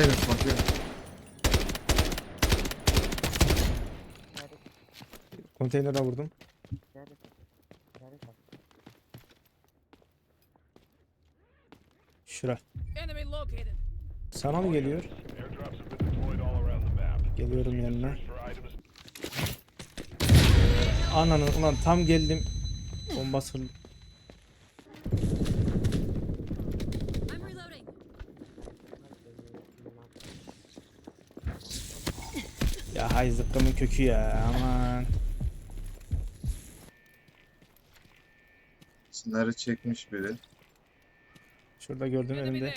Konteyner bakıyor. Konteynere vurdum. Şura. Sana mı geliyor? Geliyorum yanına. Ananı ulan tam geldim. Bomba Ya hay zıkkımın kökü ya aman. Sınırı çekmiş biri. Şurada gördüm önümde.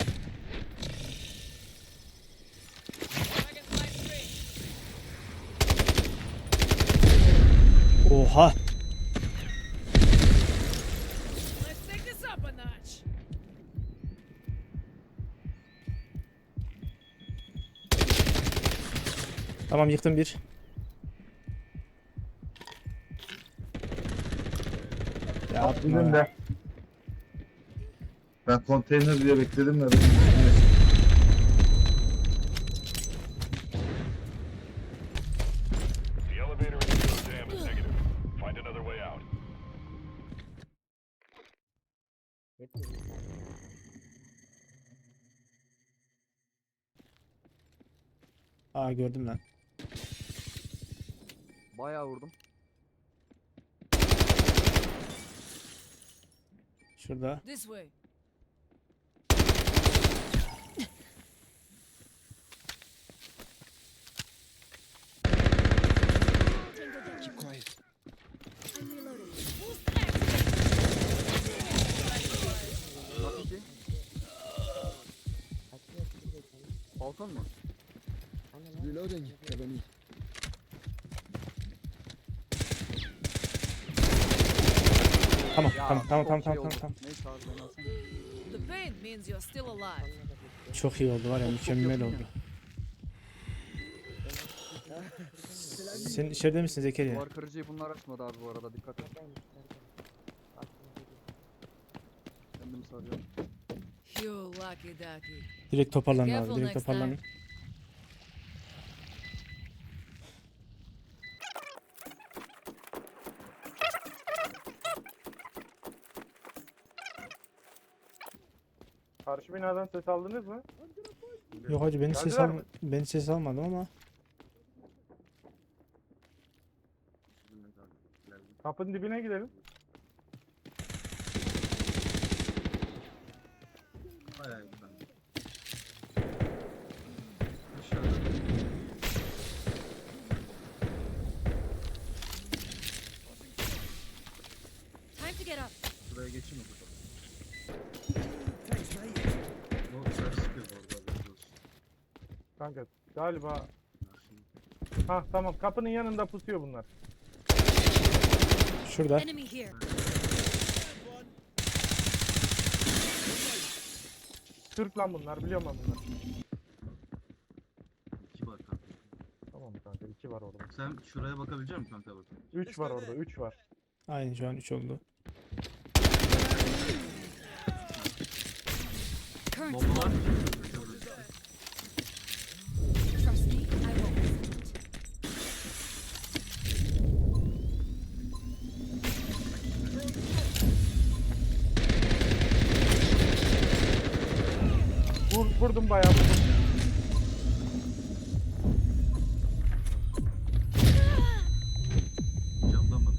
Oha. Tamam yıktım bir. Yapma. Önümde. Ben konteyner diye bekledim de. The elevator in the dam is negative. Find another way out. Aa gördüm lan. Bayağı vurdum. Şurada. This way. Keep quiet. Balkon mu? Reloading. Cover Tamam tamam tamam tamam tamam tamam. Neyse abi ben alsana. The pain means you're still alive. Çok iyi oldu var ya mükemmel oldu. Sen içeride misin Zekeriya? Duvar kırıcıyı bunlar açmadı abi bu arada dikkat et. Kendimi sarıyorum. You lucky ducky. Direkt toparlanın abi direkt toparlanın. Karşı binadan ses aldınız mı? Yok hacı beni ses Geldiler al mi? beni ses almadım ama Kapının dibine gidelim. Time to get up. Buraya geçeyim mi bakalım? Ters bu arada. haberiniz olsun. Kanka galiba... Ha tamam kapının yanında pusuyor bunlar. şurada. Enemy here. Türk lan bunlar biliyorum ben bunlar. İki var kanka. Tamam kanka iki var orada. Sen şuraya bakabilecek misin kanka bak? Üç var orada üç var. Aynen şu an 3 oldu. Bombalar. Vur, vurdum bayağı vurdum. Camdan bak.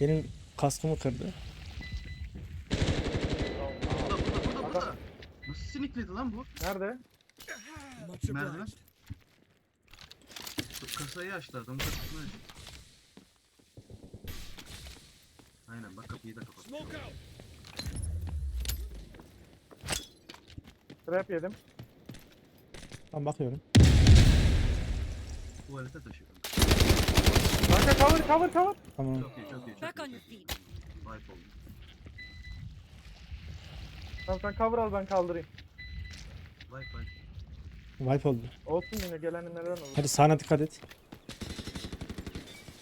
Benim kaskımı kırdı. Burada burada burada burada. Nasıl sinikledi lan bu? Nerede? Merdiven. Şu kasayı açtı adamın kasasını açtı. Aynen bak kapıyı da kapat. Trap yedim. Ben bakıyorum. Tuvalete taşıyor. Kanka cover cover cover. Tamam. Çok iyi çok iyi. Back on your feet. Wipe oldu. Tamam sen cover al ben kaldırayım. Wipe wipe. Wipe oldu. Olsun yine gelenin neden olur. Hadi sağına dikkat et.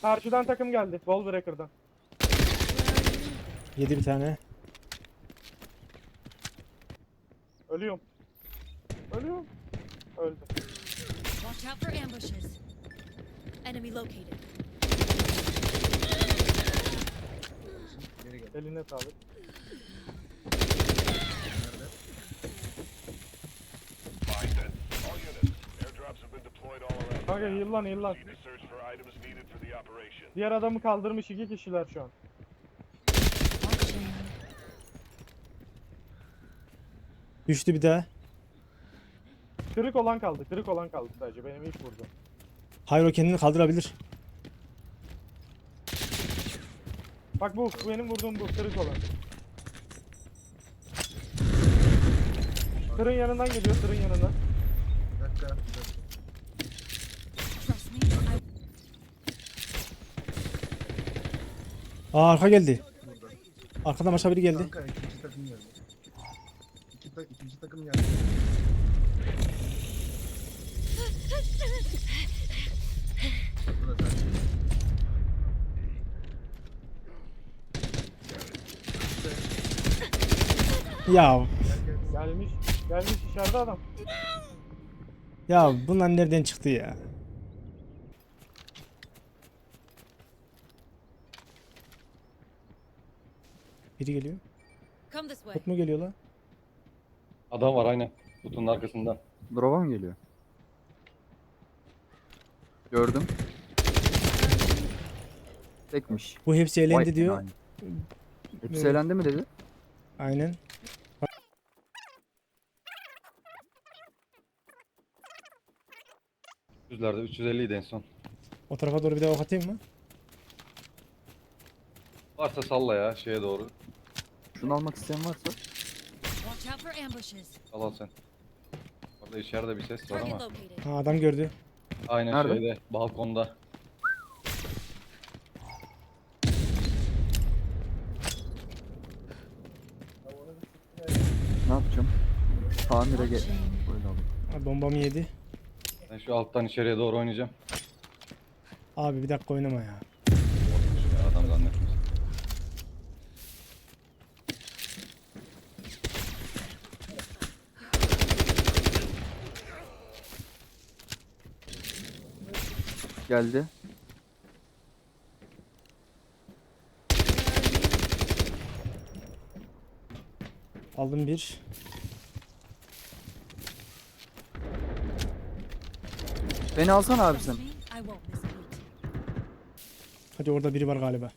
Karşıdan takım geldi. Wallbreaker'dan. Yedi bir tane. Ölüyorum. Ölüyorum. Öldü. Watch out for ambushes. Enemy located. Geri gel. Eline sağlık. Find it. All units. Airdrops have been deployed all around. Kanka the map. heal lan heal lan. Proceed to search for items needed for the operation. Diğer adamı kaldırmış iki kişiler şu an. Düştü bir daha. Kırık olan kaldı. Kırık olan kaldı sadece. Benim ilk vurdum. Hayır o kendini kaldırabilir. Bak bu. bu Benim vurduğum bu. Kırık olan. Tırın yanından geliyor. Tırın yanından. Bir dakika. Bir dakika. Aa arka geldi. Burada. Arkadan başka biri geldi. Kanka ikinci takım geldi. İki ta ikinci takım geldi. Burada sen. Ya Gel gel. Gelmiş. Gelmiş içeride adam. ya bunlar nereden çıktı ya? Biri geliyor. come this way. Bot mu geliyor lan? Adam var aynen. Kutunun arkasından. Drop'a mı geliyor? Gördüm. Tekmiş. Bu hepsi elendi Vay diyor. enayi. Hepsi Evet. elendi mi dedi? Aynen. Yüzlerde 350 idi en son. O tarafa doğru bir daha ok atayım mı? Varsa salla ya şeye doğru. Şunu almak isteyen varsa. Watch out for ambushes. Al al sen. Orada içeride bir ses var Target ama. located. Ha adam gördü. Aynen Nerede? şeyde balkonda. Ne yapacağım? Tamire gel. Böyle alayım. Ha, bombamı yedi. Ben şu alttan içeriye doğru oynayacağım. Abi bir dakika oynama ya. Ya adam zannetmesin. Geldi. Aldım bir. Beni alsana abi sen. Hadi orada biri var galiba.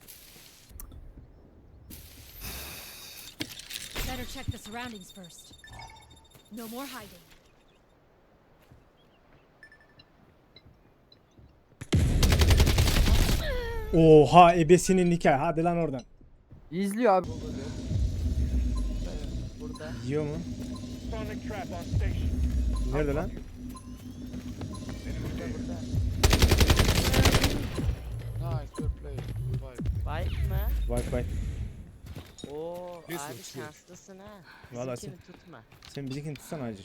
Better check the surroundings first. No more hiding. Oha ebesinin nikah. Hadi lan oradan. İzliyor abi. Yiyor mu? Nerede lan? Vay. Oo abi şanslısın ha. Vallahi Bizimkini tutma. Sen bizimkini tutsana hacı.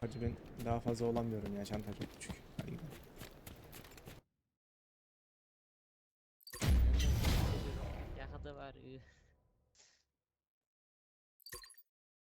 Hacı ben daha fazla olamıyorum ya çanta çok küçük. Hadi gidelim.